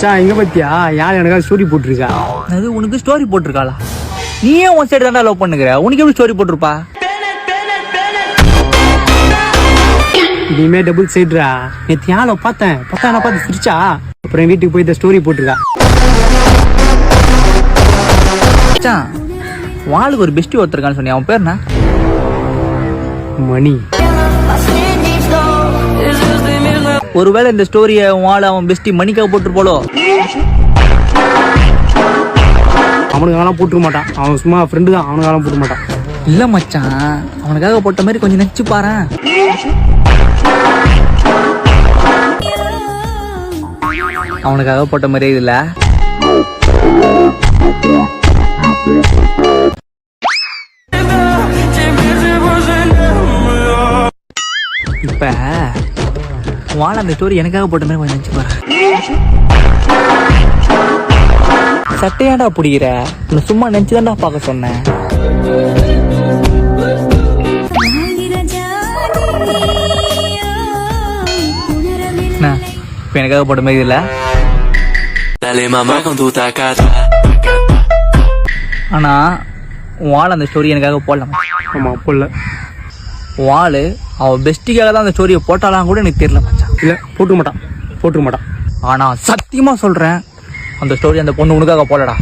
மச்சான் எங்க பத்தியா? யார் எனக்காக ஸ்டோரி போட்டிருக்கா? அது உனக்கு ஸ்டோரி போட்டிருக்காளா? நீயே உன் சைடு தான்டா லவ் பண்ணுகிற. உனக்கு எப்படி ஸ்டோரி போட்டிருப்பா? இனிமே டபுள் சைடுரா நேற்று யாரை பார்த்தேன். பார்த்தா நான் பார்த்து சிரிச்சா. அப்புறம் வீட்டுக்கு போய் இந்த ஸ்டோரி போட்டிருக்கா. மச்சான் வாளுக்கு ஒரு பெஸ்டி ஒருத்தருக்கான்னு சொன்னி அவன் பேர் என்ன? மணி. ஒருவேளை இந்த ஸ்டோரியை வாழ அவன் பெஸ்டி மணிக்காக போட்டு போலோ? அவனுக்காலாம் போட்டுக்க மாட்டான். அவன் சும்மா ஃப்ரெண்டு தான். அவனுக்காலாம் போட்டுக்க மாட்டான். இல்ல மச்சான். அவனுக்காக போட்ட மாதிரி கொஞ்சம் நச்சு பாரேன் அவனுக்காக போட்ட மாதிரி இதுல இப்ப வாழ அந்த ஸ்டோரி எனக்காக போட்ட மாதிரி கொஞ்சம் நினைச்சு பாரு. சட்டையாடா புடிக்கிற? உன்னை சும்மா நினைச்சுதான்டா பார்க்க சொன்னேன். எனக்காக போட்ட மாதிரி இல்ல? Dale mamá con tu tacata. ஆனா வாள் அந்த ஸ்டோரி எனக்காக போடலாம் ஆமா அப்போ இல்லை வாள் அவ பெஸ்டிக்காக தான் அந்த ஸ்டோரியை போட்டாலாம் கூட எனக்கு தெரியல மச்சான். இல்லை போட்டுக்க மாட்டான் போட்டுக்க மாட்டான் ஆனா சத்தியமா சொல்றேன் அந்த ஸ்டோரி அந்த பொண்ணு உனக்காக போடலடா.